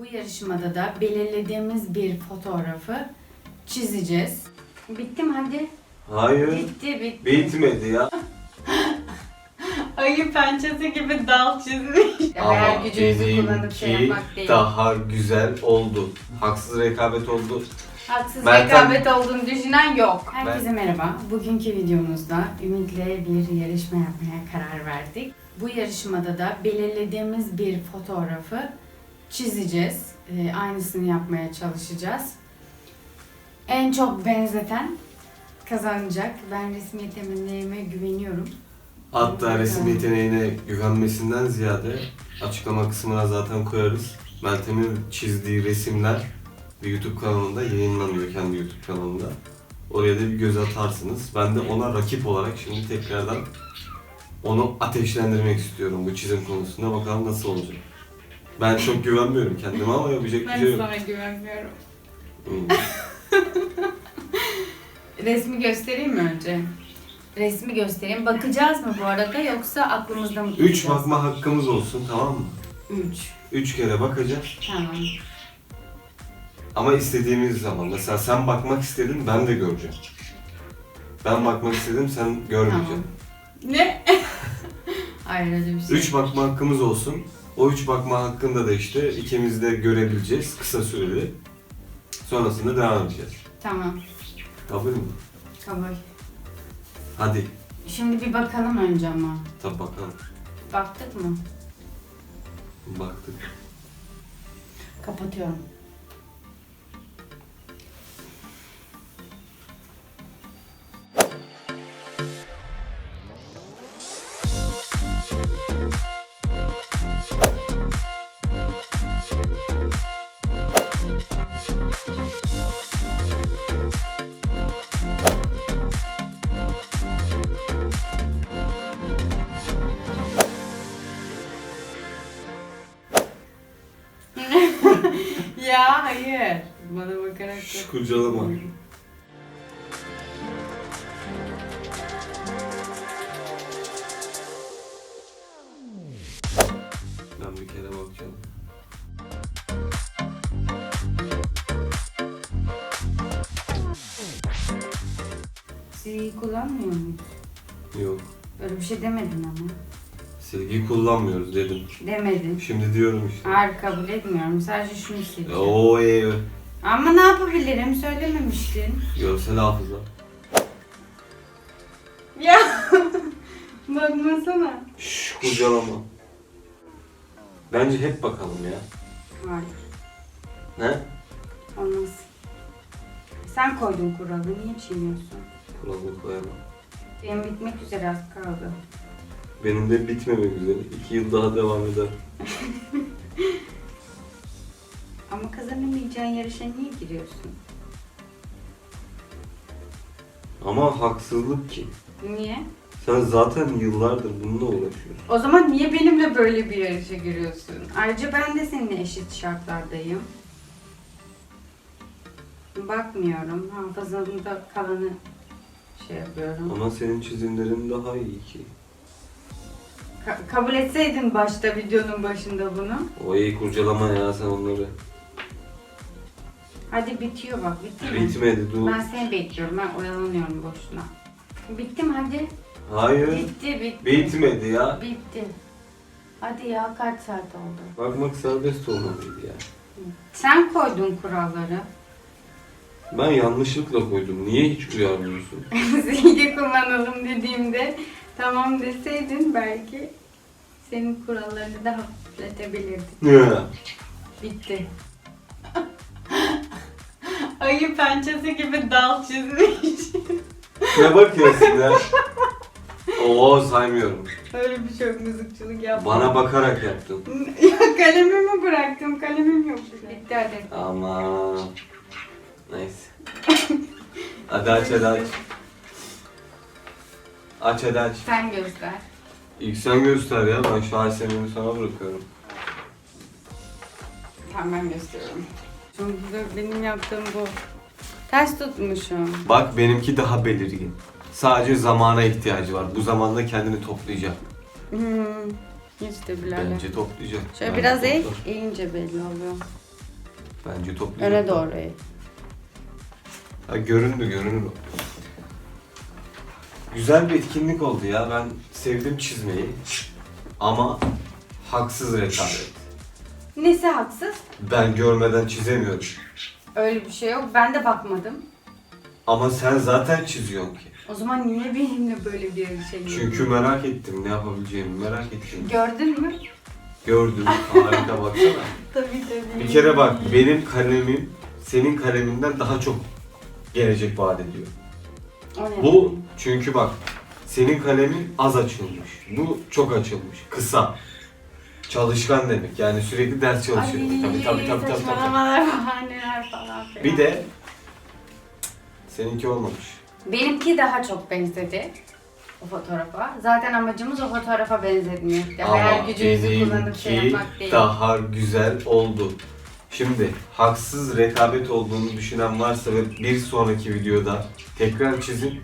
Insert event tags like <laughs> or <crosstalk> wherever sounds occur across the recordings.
Bu yarışmada da belirlediğimiz bir fotoğrafı çizeceğiz. Bitti mi hadi? Hayır. Bitti bitti. Bitmedi ya. <laughs> Ayı pençesi gibi dal çizmiş. <laughs> Hayal gücünüzü kullanıp şey benimki değil. daha güzel oldu. Haksız rekabet oldu. Haksız Ben rekabet olduğunu düşünen yok. Herkese merhaba. Bugünkü videomuzda Ümit'le bir yarışma yapmaya karar verdik. Bu yarışmada da belirlediğimiz bir fotoğrafı çizeceğiz. Ee, aynısını yapmaya çalışacağız. En çok benzeten kazanacak. Ben resim yeteneğime güveniyorum. Hatta resim yeteneğine güvenmesinden ziyade açıklama kısmına zaten koyarız. Meltem'in çizdiği resimler bir YouTube kanalında yayınlanıyor kendi YouTube kanalında. Oraya da bir göz atarsınız. Ben de ona rakip olarak şimdi tekrardan onu ateşlendirmek istiyorum bu çizim konusunda. Bakalım nasıl olacak. Ben çok güvenmiyorum kendime ama yapacak bir şey yok. güvenmiyorum. Hmm. <laughs> Resmi göstereyim mi önce? Resmi göstereyim. Bakacağız mı bu arada yoksa aklımızda mı Üç tutacağız? bakma hakkımız olsun tamam mı? Üç. Üç kere bakacağız. Tamam. Ama istediğimiz zaman. Mesela sen bakmak istedin ben de göreceğim. Ben bakmak istedim sen görmeyeceksin. Ne? <laughs> Hayır öyle bir şey. Üç bakma hakkımız olsun. O üç bakma hakkında da işte ikimiz de görebileceğiz kısa süreli. Sonrasında devam edeceğiz. Tamam. Kabul mü? Kabul. Hadi. Şimdi bir bakalım önce ama. Tabi bakalım. Baktık mı? Baktık. Kapatıyorum. Hayır. Bana bakarak Şş, kurcalama. Ben bir kere bakacağım. Silgiyi kullanmıyor muyuz? Yok. Öyle bir şey demedin ama. Silgi kullanmıyoruz dedim. Demedin. Şimdi diyorum işte. Hayır kabul etmiyorum. Sadece şunu sileceğim. Oo iyi. Ama ne yapabilirim? Söylememiştin. Görsel hafıza. Ya <laughs> bakmasana. Şşş kurcalama. Bence hep bakalım ya. Hayır. Ne? Olmaz. Sen koydun kuralı. Niye çiğniyorsun? Kuralını koyamam. Benim bitmek üzere az kaldı. Benim de bitmemek üzere. İki yıl daha devam eder. <laughs> Ama kazanamayacağın yarışa niye giriyorsun? Ama haksızlık ki. Niye? Sen zaten yıllardır bununla uğraşıyorsun. O zaman niye benimle böyle bir yarışa giriyorsun? Ayrıca ben de seninle eşit şartlardayım. Bakmıyorum. Hafızamda kalanı şey yapıyorum. Ama senin çizimlerin daha iyi ki. Ka- kabul etseydin başta videonun başında bunu. O iyi kurcalama ya sen onları. Hadi bitiyor bak bitti mi? Bitmedi dur. Ben seni bekliyorum. Ben oyalanıyorum boşuna. Bitti mi hadi? Hayır. Bitti bitti. Bitmedi ya. Bitti. Hadi ya kaç saat oldu? Bakmak serbest olmalıydı ya. Sen koydun kuralları. Ben yanlışlıkla koydum. Niye hiç uyarmıyorsun? <laughs> Silgi kullanalım dediğimde tamam deseydin belki senin kurallarını da hafifletebilirdik. Ne? Bitti. <laughs> Ayı pençesi gibi dal çizmiş. ne bakıyorsun ya? Oo saymıyorum. Öyle bir çok müzikçilik yapma. Bana bakarak yaptın. <laughs> ya kalemimi bıraktım. Kalemim yok bile. Bitti hadi. Aman. Neyse. Hadi aç hadi aç. Aç hadi aç. Sen göster. İlk sen göster ya. Ben şaheserimi sana bırakıyorum. Tamam ben gösteriyorum. Çünkü benim yaptığım bu. Ters tutmuşum. Bak benimki daha belirgin. Sadece zamana ihtiyacı var. Bu zamanda kendini toplayacak. Hmm. Hiç de bilerler. Bence toplayacak. Şöyle Bence biraz eğ, toplar. eğince belli oluyor. Bence toplayacak. Öne doğru. eğ. Ha, göründü görünür. Güzel bir etkinlik oldu ya. Ben sevdim çizmeyi. Ama haksız rekabet. Nesi haksız? Ben görmeden çizemiyorum. Öyle bir şey yok. Ben de bakmadım. Ama sen zaten çiziyorsun ki. O zaman niye benimle böyle bir şey Çünkü merak ettim ne yapabileceğimi merak ettim. Gördün mü? Gördüm. Harika baksana. <laughs> Tabii tabii. Bir kere bak benim kalemim senin kaleminden daha çok gelecek vaat ediyor. Bu çünkü bak senin kalemin az açılmış. Bu çok açılmış. Kısa. Çalışkan demek. Yani sürekli ders çalışıyor. Ay, tabii tabii tabii tabii. tabii. bahaneler falan filan. Bir de seninki olmamış. Benimki daha çok benzedi o fotoğrafa. Zaten amacımız o fotoğrafa benzetmekti. Hayal gücümüzü kullanıp şey benimki yapmak değil. daha güzel oldu. Şimdi haksız rekabet olduğunu düşünen varsa ve bir sonraki videoda tekrar çizin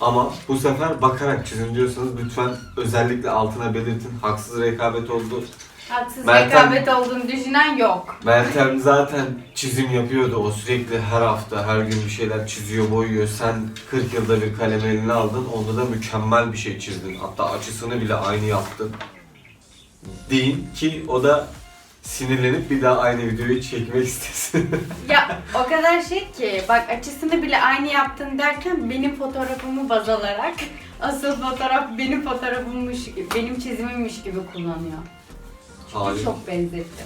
ama bu sefer bakarak çizin diyorsanız lütfen özellikle altına belirtin. Haksız rekabet oldu. Haksız Meltem- rekabet olduğunu düşünen yok. Meltem zaten çizim yapıyordu. O sürekli her hafta, her gün bir şeyler çiziyor, boyuyor. Sen 40 yılda bir kalem eline aldın. Onda da mükemmel bir şey çizdin. Hatta açısını bile aynı yaptın. Deyin ki o da sinirlenip bir daha aynı videoyu çekmek istesin. Ya o kadar şey ki bak açısını bile aynı yaptın derken benim fotoğrafımı baz alarak asıl fotoğraf benim fotoğrafımmış gibi, benim çizimimmiş gibi kullanıyor. Hayır. Çok benzetti.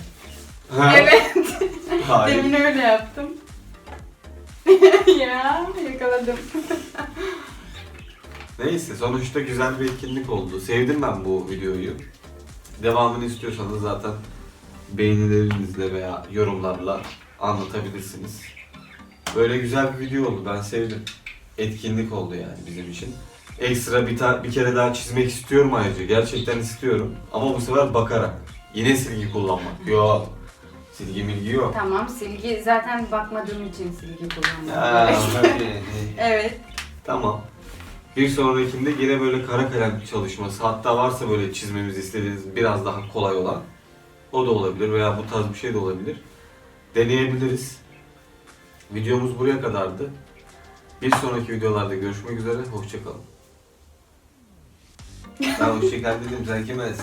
Ha? Evet. Hayır. Demin öyle yaptım. <laughs> ya yakaladım. Neyse sonuçta güzel bir etkinlik oldu. Sevdim ben bu videoyu. Devamını istiyorsanız zaten beğenilerinizle veya yorumlarla anlatabilirsiniz. Böyle güzel bir video oldu. Ben sevdim. Etkinlik oldu yani bizim için. Ekstra bir, ta- bir kere daha çizmek istiyorum ayrıca. Gerçekten istiyorum. Ama bu sefer bakarak. Yine silgi kullanmak. Yok. Silgi milgi yok. Tamam silgi zaten bakmadığım için silgi kullandım. Hadi. <laughs> evet. Tamam. Bir sonrakinde yine böyle kara kalem çalışması hatta varsa böyle çizmemizi istediğiniz biraz daha kolay olan o da olabilir veya bu tarz bir şey de olabilir. Deneyebiliriz. Videomuz buraya kadardı. Bir sonraki videolarda görüşmek üzere. Hoşçakalın. Ben hoşçakal dedim. Sen kime el?